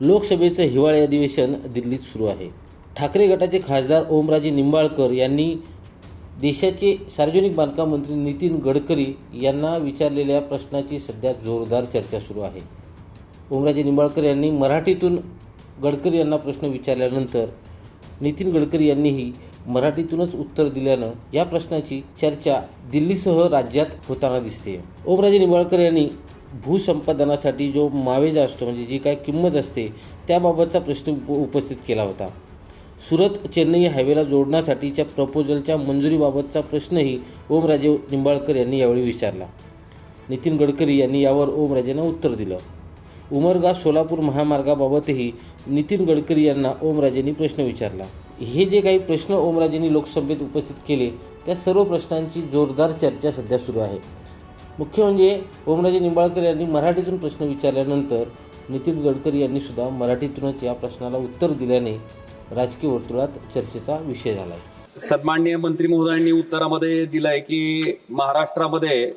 लोकसभेचं हिवाळी अधिवेशन दिल्लीत सुरू आहे. ठाकरे गटाचे खासदार ओमराजे निंबाळकर यांनी देशाचे सार्वजनिक बांधकाम मंत्री नितीन गडकरी यांना विचारलेल्या प्रश्नाची सध्या जोरदार चर्चा सुरू आहे. ओमराजे निंबाळकर यांनी मराठीतून गडकरी यांना प्रश्न विचारल्यानंतर नितीन गडकरी यांनीही मराठीतूनच उत्तर दिल्यानं या प्रश्नाची चर्चा दिल्लीसह राज्यात होताना दिसते ओमराजे निंबाळकर यांनी भूसंपादनासाठी जो मावेजा असतो म्हणजे जी काय किंमत असते त्याबाबतचा प्रश्न उप उपस्थित केला होता. सुरत चेन्नई हायवेला जोडण्यासाठीच्या प्रपोजलच्या मंजुरीबाबतचा प्रश्नही ओमराजे निंबाळकर यांनी यावेळी विचारला. नितीन गडकरी यांनी यावर ओमराजेंना उत्तर दिलं. उमरगा सोलापूर महामार्गाबाबतही नितीन गडकरी यांना ओमराजेंनी प्रश्न विचारला. हे जे काही प्रश्न ओमराजेंनी लोकसभेत उपस्थित केले त्या सर्व प्रश्नांची जोरदार चर्चा सध्या सुरू आहे. मुख्य म्हणजे ओमराजे निंबाळकर यांनी मराठीतून प्रश्न विचारल्यानंतर नितीन गडकरी यांनी सुद्धा मराठीतूनच या प्रश्नाला उत्तर दिल्याने राजकीय वर्तुळात चर्चेचा विषय झाला आहे सन्माननीय मंत्री महोदयांनी उत्तरामध्ये दिलाय की महाराष्ट्रामध्ये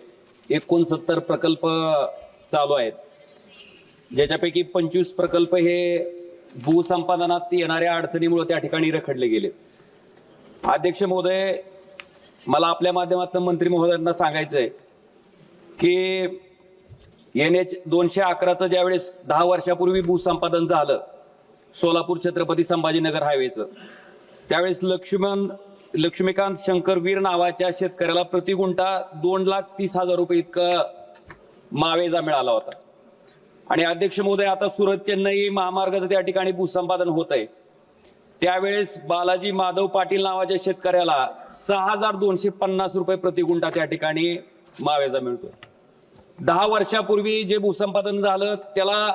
एकोणसत्तर प्रकल्प चालू आहेत. ज्याच्यापैकी पंचवीस प्रकल्प हे भूसंपादनात येणाऱ्या अडचणीमुळे त्या ठिकाणी रखडले गेले. अध्यक्ष महोदय मला आपल्या माध्यमातून मंत्री महोदयांना सांगायचं आहे की एन एच दोनशे अकराचं ज्यावेळेस दहा वर्षापूर्वी भूसंपादन झालं सोलापूर छत्रपती संभाजीनगर हायवेचं त्यावेळेस लक्ष्मण लक्ष्मीकांत शंकर वीर नावाच्या शेतकऱ्याला प्रति गुंठा दोन लाख तीस हजार रुपये इतकं मावेजा मिळाला होता. आणि अध्यक्ष महोदय आता सुरत चेन्नई महामार्गाचं त्या ठिकाणी भूसंपादन होत आहे त्यावेळेस बालाजी माधव पाटील नावाच्या शेतकऱ्याला सहा हजार दोनशे पन्नास रुपये प्रतिगुंठा त्या ठिकाणी मावेजा मिळतो दहा वर्षापूर्वी जे भूसंपादन झालं त्याला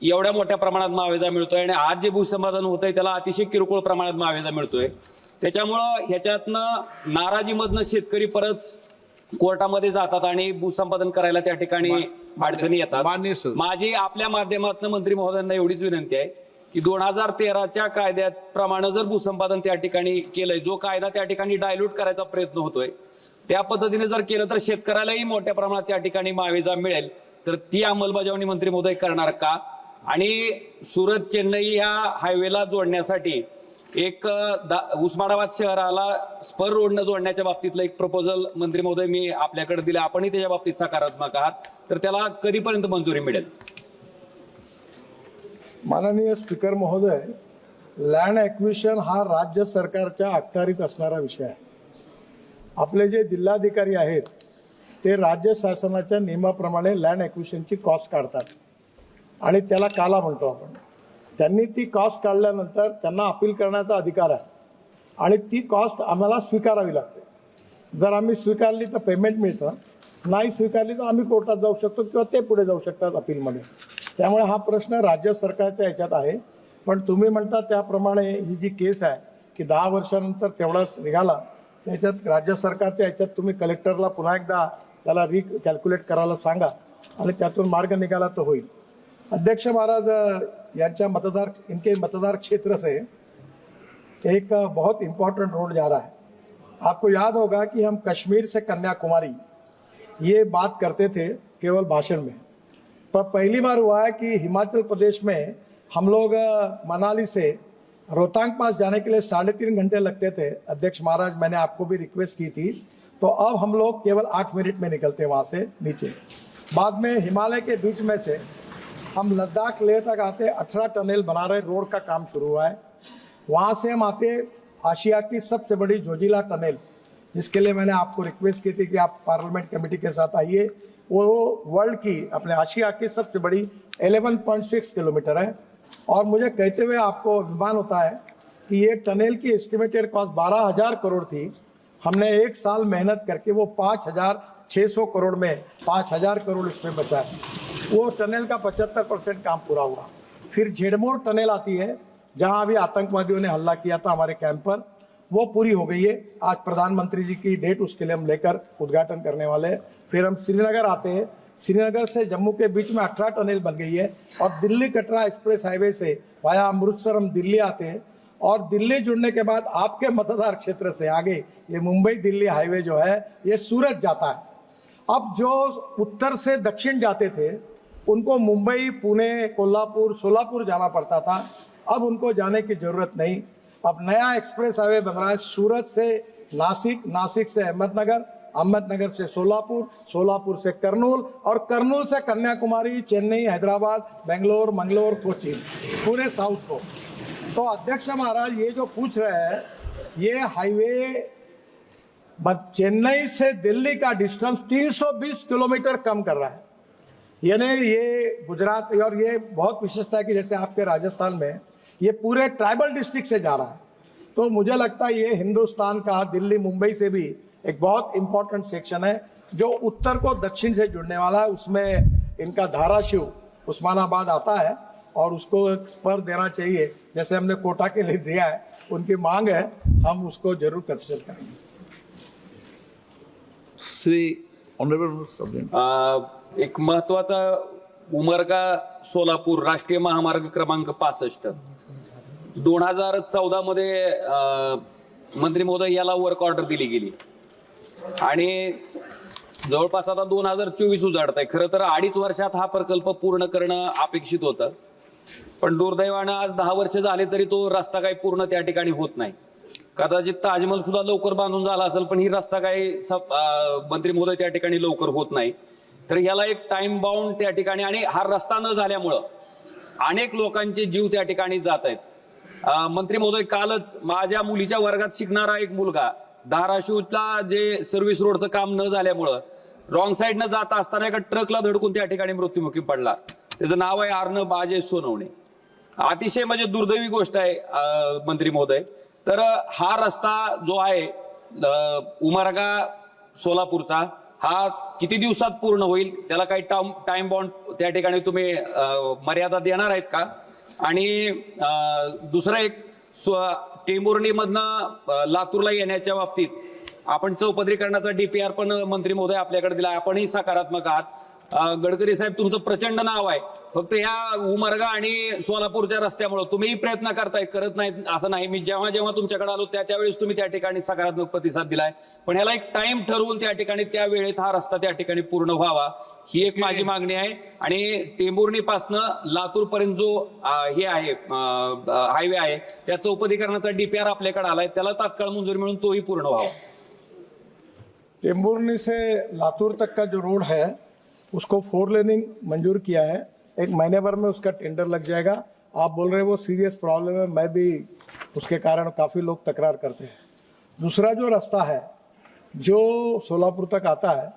एवढ्या मोठ्या प्रमाणात मावेजा मिळतोय आणि आज जे भूसंपादन होतंय त्याला अतिशय किरकोळ प्रमाणात मावेजा मिळतोय. त्याच्यामुळं ह्याच्यातनं नाराजीमधनं शेतकरी परत कोर्टामध्ये जातात आणि भूसंपादन करायला त्या ठिकाणी अडचणी येतात. माझी आपल्या माध्यमातून मंत्री महोदयांना एवढीच विनंती आहे की दोन हजार तेराच्या कायद्यात प्रमाणे जर भूसंपादन त्या ठिकाणी केलंय जो कायदा त्या ठिकाणी डायल्यूट करायचा प्रयत्न होतोय त्या पद्धतीने जर केलं तर शेतकऱ्यालाही मोठ्या प्रमाणात त्या ठिकाणी मावेजा मिळेल. तर ती अंमलबजावणी मंत्री महोदय करणार का? आणि सुरत चेन्नई ह्या हायवेला जोडण्यासाठी एक दा- उस्मानाबाद शहराला स्पर रोडनं जोडण्याच्या बाबतीतलं एक प्रपोजल मंत्री महोदय मी आपल्याकडे दिलं. आपणही त्याच्या बाबतीत सकारात्मक आहात. तर त्याला कधीपर्यंत मंजुरी मिळेल? माननीय स्पीकर महोदय लँड ॲक्विशन हा राज्य सरकारच्या अखत्यारीत असणारा विषय आहे. आपले जे जिल्हाधिकारी आहेत ते राज्य शासनाच्या नियमाप्रमाणे लँड ॲक्विशनची कॉस्ट काढतात. आणि त्याला काला म्हणतो आपण. त्यांनी ती कॉस्ट काढल्यानंतर त्यांना अपील करण्याचा अधिकार आहे. आणि ती कॉस्ट आम्हाला स्वीकारावी लागते. जर आम्ही स्वीकारली तर पेमेंट मिळतं. नाही स्वीकारली तर आम्ही कोर्टात जाऊ शकतो किंवा ते पुढे जाऊ शकतात अपीलमध्ये त्यामुळे हा प्रश्न राज्य सरकारच्या ह्याच्यात आहे. पण तुम्ही म्हणता त्याप्रमाणे ही जी केस आहे की दहा वर्षानंतर तेवढाच निघाला त्याच्यात राज्य सरकारच्या ह्याच्यात तुम्ही कलेक्टरला पुन्हा एकदा त्याला री कॅल्क्युलेट करायला सांगा आणि त्यातून मार्ग निघाला तर होईल. अध्यक्ष महाराज यांच्या मतदार, इनके मतदार क्षेत्र से एक बहुत इम्पोर्टेंट रोड जा रहा है. आपको याद होगा कि हम कश्मीर से कन्याकुमारी, ये बात करते थे केवल भाषण में। पर पहली बार हुआ है कि हिमाचल प्रदेश में हम लोग मनाली से रोहतांग पास जाने के लिए साढ़े तीन घंटे लगते थे। अध्यक्ष महाराज, मैंने आपको भी रिक्वेस्ट की थी। तो अब हम लोग केवल आठ मिनट में निकलते हैं वहाँ से नीचे। बाद में हिमालय के बीच में से हम लद्दाख लेह तक आते अठारह टनल बना रहे, रोड का काम शुरू हुआ है। वहाँ से हम आते आशिया की सबसे बड़ी जोजिला टनल, जिसके लिए मैंने आपको रिक्वेस्ट की थी कि आप पार्लियामेंट कमेटी के साथ आइए। वो वर्ल्ड की, अपने आशिया की सबसे बड़ी 11.6 किलोमीटर है। और मुझे कहते हुए आपको अभिमान होता है कि ये टनल की एस्टिमेटेड कॉस्ट बारह हज़ार करोड़ थी। हमने एक साल मेहनत करके वो पाँच हज़ार छः सौ करोड़ में, पाँच हज़ार करोड़ इसमें बचा है। वो टनल का पचहत्तर परसेंट काम पूरा हुआ। फिर झेडमोर टनल आती है, जहाँ अभी आतंकवादियों ने हल्ला किया था हमारे कैंप पर। वो पूरी हो गई है। आज प्रधानमंत्री जी की डेट उसके लिए हम लेकर उद्घाटन करने वाले हैं। फिर हम श्रीनगर आते हैं। श्रीनगर से जम्मू के बीच में अठारह टनल बन गई है और दिल्ली कटरा एक्सप्रेस हाईवे से वाया अमृतसर हम दिल्ली आते हैं। और दिल्ली जुड़ने के बाद आपके मतदार क्षेत्र से आगे ये मुंबई दिल्ली हाईवे जो है, ये सूरत जाता है। अब जो उत्तर से दक्षिण जाते थे, उनको मुंबई, पुणे, कोल्हापुर, सोलापुर जाना पड़ता था। अब उनको जाने की ज़रूरत नहीं। अब नया एक्सप्रेस हाईवे बन रहा है सूरत से नासिक नासिक से अहमदनगर। अहमदनगर से सोलापुर सोलापुर से करनूल और करनूल से कन्याकुमारी, चेन्नई, हैदराबाद, बेंगलोर, मंगलोर, कोची, पूरे साउथ को। तो अध्यक्ष महाराज, ये जो पूछ रहे हैं, ये हाईवे चेन्नई से दिल्ली का डिस्टेंस 320 किलोमीटर कम कर रहा है। यानी ये गुजरात और ये बहुत विशेषता है कि जैसे आपके राजस्थान में ये पूरे ट्राइबल डिस्ट्रिक्ट से जा रहा है। तो मुझे लगता है ये हिंदुस्तान का, दिल्ली, मुंबई से भी एक बहुत इंपॉर्टेंट सेक्शन है जो उत्तर को दक्षिण से जुड़ने वाला है उसमें इनका धाराशिव उस्मानाबाद आता है और उसको एक स्पर देना चाहिए। जैसे हमने कोटा के लिए दिया है उनकी मांग है हम उसको जरूर कंसिडर करेंगे। श्री ऑनरेबल एक महत्त्वाचा उमरगा सोलापूर राष्ट्रीय महामार्ग क्रमांक पासष्ट. दोन हजार चौदा मध्ये मंत्री महोदय याला वर्क ऑर्डर दिली गेली. आणि जवळपास आता दोन हजार चोवीस उजाडत आहे खरं तर अडीच वर्षात हा प्रकल्प पूर्ण करणं अपेक्षित होतं. पण दुर्दैवानं आज दहा वर्ष झाले तरी तो रस्ता काही पूर्ण त्या ठिकाणी होत नाही. कदाचित ताजमहल सुद्धा लवकर बांधून झाला असेल पण ही रस्ता काही मंत्री महोदय त्या ठिकाणी लवकर होत नाही. तर याला एक टाइम बाउंड त्या ठिकाणी आणि हा रस्ता न झाल्यामुळं अनेक लोकांचे जीव त्या ठिकाणी जात आहेत. मंत्री महोदय कालच माझ्या मुलीच्या वर्गात शिकणारा एक मुलगा धाराशिवला जे सर्व्हिस रोडचं काम न झाल्यामुळं रॉंग साईडनं जात असताना एका ट्रकला धडकून त्या ठिकाणी मृत्युमुखी पडला. त्याचं नाव आहे अर्णब अजय सोनवणे. अतिशय म्हणजे दुर्दैवी गोष्ट आहे मंत्री महोदय. तर हा रस्ता जो आहे उमरगा सोलापूरचा हा किती दिवसात पूर्ण होईल त्याला काही टाइम टाइम बॉन्ड त्या ठिकाणी तुम्ही मर्यादा देणार आहेत का? आणि दुसरं एक स्व- टेंभुर्णीमधनं लातूरला येण्याच्या बाबतीत आपण चौपदरीकरणाचा डीपीआर पण मंत्री महोदय आपल्याकडे दिला आपणही सकारात्मक आहात. गडकरी साहेब तुमचं प्रचंड नाव आहे. फक्त ह्या उमरगा आणि सोलापूरच्या रस्त्यामुळे तुम्हीही प्रयत्न करताय करत नाहीत असं नाही. मी जेव्हा जेव्हा तुमच्याकडे आलो त्या त्यावेळेस तुम्ही त्या ठिकाणी सकारात्मक प्रतिसाद दिलाय. पण ह्याला एक टाइम ठरवून त्या ठिकाणी त्या वेळेत हा रस्ता त्या ठिकाणी पूर्ण व्हावा ही एक माझी मागणी आहे. आणि टेंभुर्णीपासनं लातूर पर्यंत जो हे आहे हायवे आहे त्या चौपदीकरणाचा डीपीआर आपल्याकडे आलाय. त्याला तात्काळ मंजुरी मिळून तोही पूर्ण व्हावा. टेम्बुर्नी से लातूर तक का जो रोड है उसको फोर लेनिंग मंजूर किया है। एक महीने भर में उसका टेंडर लग जाएगा। आप बोल रहे हैं वो सीरियस प्रॉब्लम है, मैं भी उसके कारण काफ़ी लोग तकरार करते हैं। दूसरा जो रास्ता है, जो सोलापुर तक आता है,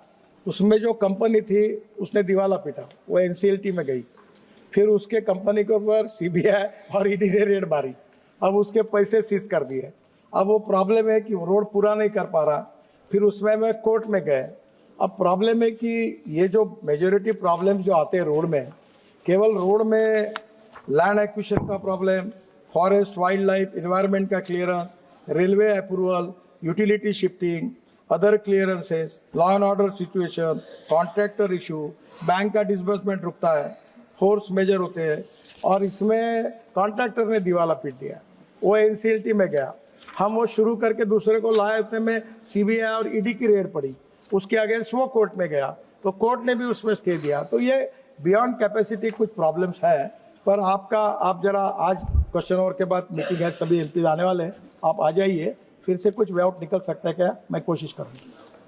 उसमें जो कंपनी थी, उसने दिवाला पीटा। वो एनसीएलटी में गई। फिर उसके कंपनी के ऊपर सीबीआई और ईडी ने रेड मारी। अब उसके पैसे सीज कर दिए। अब वो प्रॉब्लम है कि रोड पूरा नहीं कर पा रहा। फिर उसमें मैं कोर्ट में गए। अब प्रॉब्लम है कि ये जो मेजोरिटी प्रॉब्लम जो आते हैं रोड में, केवल रोड में लैंड एक्विशन का problem forest wild life environment का clearance railway approval utility shifting other clearances law and order situation contractor issue bank का डिसबर्समेंट रुकता है फोर्स मेजर होते हैं, और इसमें कॉन्ट्रैक्टर ने दिवाला पीट दिया, वो एनसीएलटी में गया। हम वो शुरू करके दूसरे को लाए, उतने में सीबीआई और ईडी की रेड पड़ी। उसके अगेंस्ट वो कोर्ट में गया तो कोर्ट ने भी उसमें स्टे दिया। तो ये बियॉन्ड कैपेसिटी कुछ प्रॉब्लम्स है, पर आपका, आप जरा आज क्वेश्चन और के बाद मीटिंग है, सभी एलपी आने वाले हैं, आप आ जाइए, फिर से कुछ वे आउट निकल सकता है क्या? मैं कोशिश करूँगी।